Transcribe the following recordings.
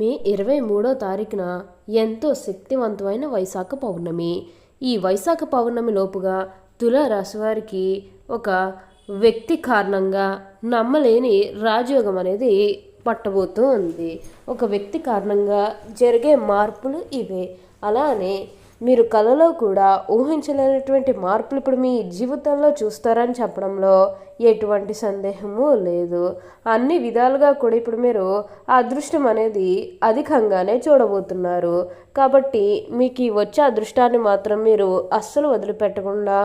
మే ఇరవై మూడో తారీఖున ఎంతో శక్తివంతమైన వైశాఖ పౌర్ణమి. ఈ వైశాఖ పౌర్ణమి లోపుగా తులారాశి వారికి ఒక వ్యక్తి కారణంగా నమ్మలేని రాజయోగం అనేది పట్టబోతూ ఉంది. ఒక వ్యక్తి కారణంగా జరిగే మార్పులు ఇవే. అలానే మీరు కలలో కూడా ఊహించలేనటువంటి మార్పులు ఇప్పుడు మీ జీవితంలో చూస్తారని చెప్పడంలో ఎటువంటి సందేహము లేదు. అన్ని విధాలుగా కూడా ఇప్పుడు మీరు ఆ అదృష్టం అనేది అధికంగానే చూడబోతున్నారు. కాబట్టి మీకు ఈ వచ్చే అదృష్టాన్ని మాత్రం మీరు అస్సలు వదిలిపెట్టకుండా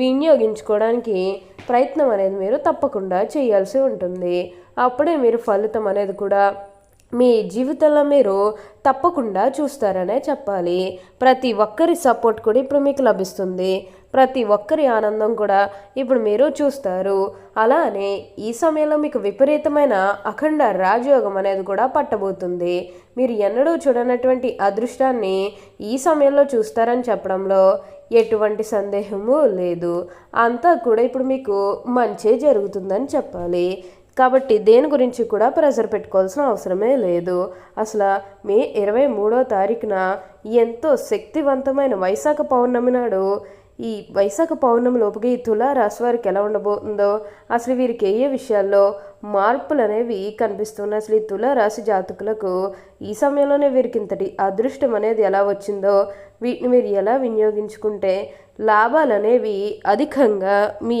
వినియోగించుకోవడానికి ప్రయత్నం అనేది మీరు తప్పకుండా చేయాల్సి ఉంటుంది. అప్పుడే మీరు ఫలితం అనేది కూడా మీ జీవితంలో మీరు తప్పకుండా చూస్తారనే చెప్పాలి. ప్రతి ఒక్కరి సపోర్ట్ కూడా ఇప్పుడు మీకు లభిస్తుంది. ప్రతి ఒక్కరి ఆనందం కూడా ఇప్పుడు మీరు చూస్తారు. అలానే ఈ సమయంలో మీకు విపరీతమైన అఖండ రాజయోగం అనేది కూడా పట్టబోతుంది. మీరు ఎన్నడూ చూడనటువంటి అదృష్టాన్ని ఈ సమయంలో చూస్తారని చెప్పడంలో ఎటువంటి సందేహము లేదు. అంతా కూడా ఇప్పుడు మీకు మంచే జరుగుతుందని చెప్పాలి. కాబట్టి దేని గురించి కూడా ప్రెజర్ పెట్టుకోవాల్సిన అవసరమే లేదు. అసలు మే ఇరవై మూడో తారీఖున ఎంతో శక్తివంతమైన వైశాఖ పౌర్ణమి నాడు ఈ వైశాఖ పౌర్ణమి లోపుగా ఈ తులారాశి వారికి ఎలా ఉండబోతుందో అసలు వీరికి ఏ విషయాల్లో మార్పులు అనేవి కనిపిస్తున్నాయి అసలు ఈ తులారాశి జాతకులకు ఈ సమయంలోనే వీరికి ఇంతటి అదృష్టం అనేది ఎలా వచ్చిందో వీటిని మీరు ఎలా వినియోగించుకుంటే లాభాలు అనేవి అధికంగా మీ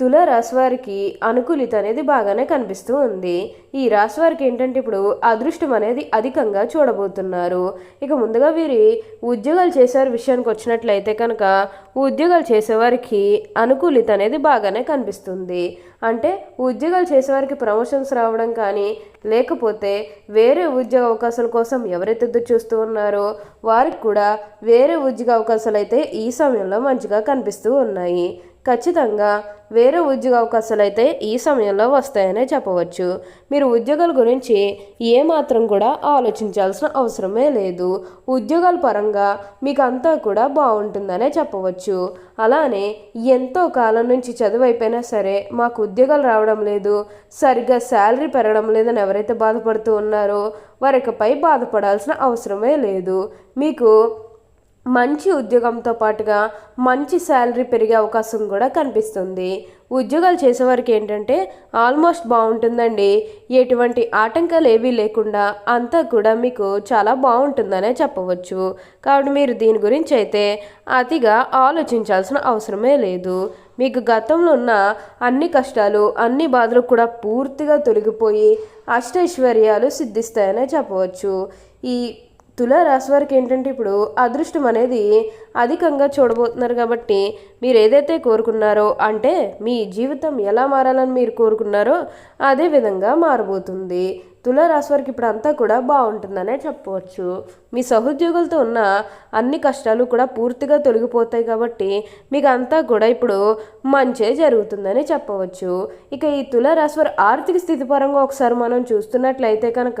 తుల రాశి వారికి అనుకూలిత అనేది బాగానే కనిపిస్తూ ఉంది. ఈ రాశి వారికి ఏంటంటే ఇప్పుడు అదృష్టం అనేది అధికంగా చూడబోతున్నారు. ఇక ముందుగా వీరి ఉద్యోగాలు చేసేవారి విషయానికి వచ్చినట్లయితే కనుక ఉద్యోగాలు చేసేవారికి అనుకూలిత అనేది బాగానే కనిపిస్తుంది. అంటే ఉద్యోగాలు చేసేవారికి ప్రమోషన్స్ రావడం కానీ లేకపోతే వేరే ఉద్యోగ అవకాశాల కోసం ఎవరైతే ఎదురు చూస్తూ ఉన్నారో వారికి కూడా వేరే ఉద్యోగ అవకాశాలు అయితే ఈ సమయంలో మంచిగా కనిపిస్తూ ఉన్నాయి. ఖచ్చితంగా వేరే ఉద్యోగ అవకాశాలు అయితే ఈ సమయంలో వస్తాయనే చెప్పవచ్చు. మీరు ఉద్యోగాల గురించి ఏమాత్రం కూడా ఆలోచించాల్సిన అవసరమే లేదు. ఉద్యోగాల పరంగా మీకు అంతా కూడా బాగుంటుందనే చెప్పవచ్చు. అలానే ఎంతో కాలం నుంచి చదువు అయిపోయినా సరే మాకు ఉద్యోగాలు రావడం లేదు. సరిగ్గా శాలరీ పెరగడం లేదని ఎవరైతే బాధపడుతూ ఉన్నారో వారికపై బాధపడాల్సిన అవసరమే లేదు. మీకు మంచి ఉద్యోగంతో పాటుగా మంచి శాలరీ పెరిగే అవకాశం కూడా కనిపిస్తుంది. ఉద్యోగాలు చేసేవారికి ఏంటంటే ఆల్మోస్ట్ బాగుంటుందండి. ఎటువంటి ఆటంకాలు ఏవీ లేకుండా అంతా కూడా మీకు చాలా బాగుంటుందనే చెప్పవచ్చు. కాబట్టి మీరు దీని గురించి అయితే అతిగా ఆలోచించాల్సిన అవసరమే లేదు. మీకు గతంలో ఉన్న అన్ని కష్టాలు అన్ని బాధలు కూడా పూర్తిగా తొలగిపోయి అష్టైశ్వర్యాలు సిద్ధిస్తాయనే చెప్పవచ్చు. ఈ తులారాశి వారికి ఏంటంటే ఇప్పుడు అదృష్టం అనేది అధికంగా చూడబోతున్నారు కాబట్టి మీరు ఏదైతే కోరుకున్నారో అంటే మీ జీవితం ఎలా మారాలని మీరు కోరుకున్నారో అదే విధంగా మారబోతుంది. తులారాశి వారికి ఇప్పుడు అంతా కూడా బాగుంటుందనే చెప్పవచ్చు. మీ సహోద్యోగులతో ఉన్న అన్ని కష్టాలు కూడా పూర్తిగా తొలగిపోతాయి కాబట్టి మీకు అంతా కూడా ఇప్పుడు మంచే జరుగుతుందని చెప్పవచ్చు. ఇక ఈ తులారాశి వారి ఆర్థిక స్థితి పరంగా ఒకసారి మనం చూస్తున్నట్లయితే కనుక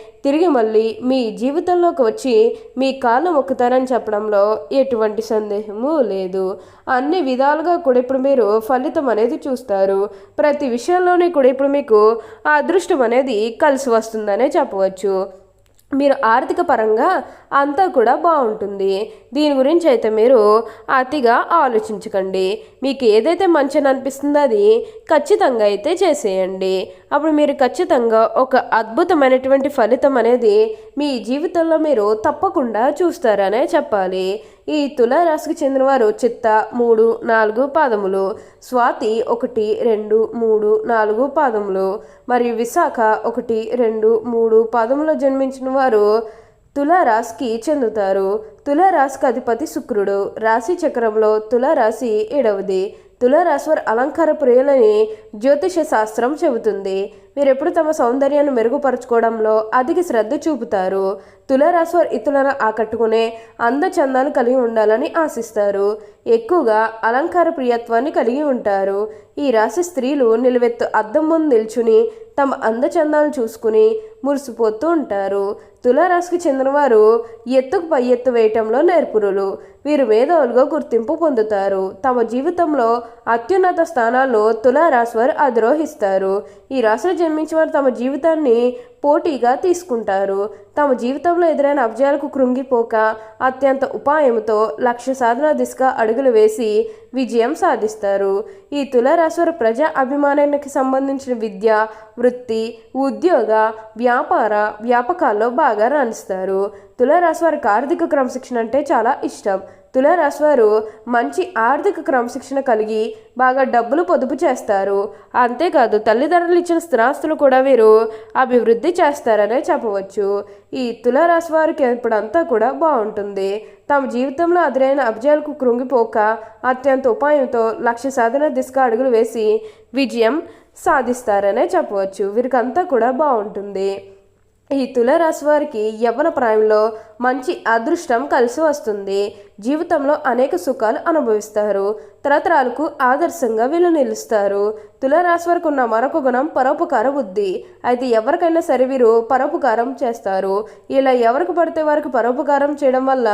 తిరిగి మళ్ళీ మీ జీవితంలోకి వచ్చి మీ కాళ్ళు మొక్కుతారని చెప్పడంలో ఎటువంటి సందేహము లేదు. అన్ని విధాలుగా కూడా ఇప్పుడు మీరు ఫలితం అనేది చూస్తారు. ప్రతి విషయంలోనే కూడా ఇప్పుడు మీకు ఆ అదృష్టం అనేది కలిసి వస్తుందనే చెప్పవచ్చు. మీరు ఆర్థిక పరంగా అంతా కూడా బాగుంటుంది. దీని గురించి అయితే మీరు అతిగా ఆలోచించకండి. మీకు ఏదైతే మంచిని అనిపిస్తుందో అది ఖచ్చితంగా అయితే చేసేయండి. అప్పుడు మీరు ఖచ్చితంగా ఒక అద్భుతమైనటువంటి ఫలితం అనేది మీ జీవితంలో మీరు తప్పకుండా చూస్తారనే చెప్పాలి. ఈ తులారాశికి చెందినవారు చిత్త మూడు నాలుగు పాదములు స్వాతి ఒకటి రెండు మూడు నాలుగు పాదములు మరియు విశాఖ ఒకటి రెండు మూడు పాదములో జన్మించిన వారు తులారాశికి చెందుతారు. తులారాశికి అధిపతి శుక్రుడు. రాశి చక్రంలో తులారాశి ఏడవది. తులారాశి వారి అలంకార ప్రియులని జ్యోతిష శాస్త్రం చెబుతుంది. మీరెప్పుడు తమ సౌందర్యాన్ని మెరుగుపరచుకోవడంలో అధిక శ్రద్ధ చూపుతారు. తులారాశి వారు ఇతరులను ఆకట్టుకునే అందచందాలు కలిగి ఉండాలని ఆశిస్తారు. ఎక్కువగా అలంకార ప్రియత్వాన్ని కలిగి ఉంటారు. ఈ రాశి స్త్రీలు నిలువెత్తు అద్దం ముందు నిల్చుని తమ అందచందాలు చూసుకుని మురిసిపోతూ ఉంటారు. తులారాశికి చెందినవారు ఎత్తుకు పై ఎత్తు వేయటంలో నేర్పురులు. వీరు మేధావులుగా గుర్తింపు పొందుతారు. తమ జీవితంలో అత్యున్నత స్థానాల్లో తులారాశి వారు అధిరోహిస్తారు. ఈ రాశిలో జన్మించిన వారు తమ జీవితాన్ని పోటీగా తీసుకుంటారు. తమ జీవితంలో ఎదురైన అబ్జాలకు కృంగిపోక అత్యంత ఉపాయంతో లక్ష్య సాధన దిశగా అడుగులు వేసి విజయం సాధిస్తారు. ఈ తులారాశివారు ప్రజా అభిమానానికి సంబంధించిన విద్య వృత్తి ఉద్యోగ వ్యాపార వ్యాపకాల్లో బాగా రాణిస్తారు. తులారాశి వారికి ఆర్థిక క్రమశిక్షణ అంటే చాలా ఇష్టం. తులారాశి వారు మంచి ఆర్థిక క్రమశిక్షణ కలిగి బాగా డబ్బులు పొదుపు చేస్తారు. అంతేకాదు తల్లిదండ్రులు ఇచ్చిన స్థిరాస్తులు కూడా వీరు అభివృద్ధి చేస్తారనే చెప్పవచ్చు. ఈ తులారాశి వారికి ఇప్పుడంతా కూడా బాగుంటుంది. తమ జీవితంలో అదురైన అబ్జాలకు కృంగిపోక అత్యంత ఉపాయంతో లక్ష్య సాధన దిశగా అడుగులు వేసి విజయం సాధిస్తారనే చెప్పవచ్చు. వీరికంతా కూడా బాగుంటుంది. ఈ తులారాశి వారికి యవ్వన ప్రాయంలో మంచి అదృష్టం కలిసి వస్తుంది. జీవితంలో అనేక సుఖాలు అనుభవిస్తారు. తరతరాలకు ఆదర్శంగా వీళ్ళు నిలుస్తారు. తులారాశి వరకు ఉన్న మరొక గుణం పరోపకార బుద్ధి. అయితే ఎవరికైనా సరే వీరు పరోపకారం చేస్తారు. ఇలా ఎవరికి పడితే వారికి పరోపకారం చేయడం వల్ల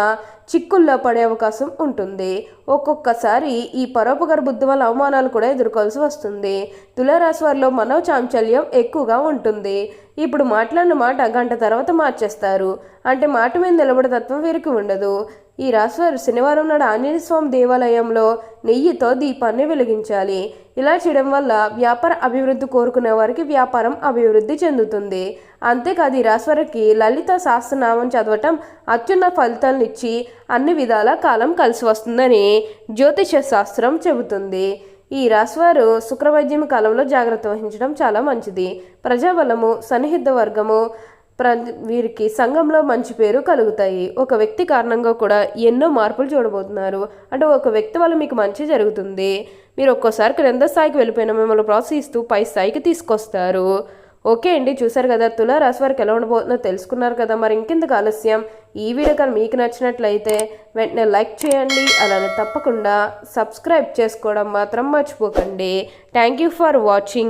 చిక్కుల్లో పడే అవకాశం ఉంటుంది. ఒక్కొక్కసారి ఈ పరోపకార బుద్ధి వల్ల అవమానాలు కూడా ఎదుర్కోవాల్సి వస్తుంది. తులారాశి వారిలో మనో చాంచల్యం ఎక్కువగా ఉంటుంది. ఇప్పుడు మాట్లాడిన మాట గంట తర్వాత మార్చేస్తారు. అంటే మాట మీద నిలబడే తత్వం వీరికి ఉండదు. ఈ రాశివారు శనివారం నాడు ఆంజనేయ స్వామి దేవాలయంలో నెయ్యితో దీపాన్ని వెలిగించాలి. ఇలా చేయడం వల్ల వ్యాపార అభివృద్ధి కోరుకునే వారికి వ్యాపారం అభివృద్ధి చెందుతుంది. అంతేకాదు ఈ రాశివారికి లలిత శాస్త్రనామం చదవటం అత్యున్న ఫలితాలను ఇచ్చి అన్ని విధాల కాలం కలిసి వస్తుందని జ్యోతిష శాస్త్రం చెబుతుంది. ఈ రాశివారు శుక్రవైద్యం కాలంలో జాగ్రత్త వహించడం చాలా మంచిది. ప్రజాబలము సన్నిహిత వర్గము ప్ర వీరికి సంఘంలో మంచి పేరు కలుగుతాయి. ఒక వ్యక్తి కారణంగా కూడా ఎన్నో మార్పులు చూడబోతున్నారు. అంటే ఒక వ్యక్తి వల్ల మీకు మంచి జరుగుతుంది. మీరు ఒక్కోసారి క్రింద స్థాయికి వెళ్ళిపోయిన మిమ్మల్ని ప్రోత్సహిస్తూ పై స్థాయికి తీసుకొస్తారు. ఓకే అండి చూసారు కదా తులారాశి వారికి ఎలా ఉండబోతుందో తెలుసుకున్నారు కదా. మరి ఇంకెందుకు ఆలస్యం? ఈ వీడియో కానీ మీకు నచ్చినట్లయితే వెంటనే లైక్ చేయండి. అలానే తప్పకుండా సబ్స్క్రైబ్ చేసుకోవడం మాత్రం మర్చిపోకండి. Thank you for watching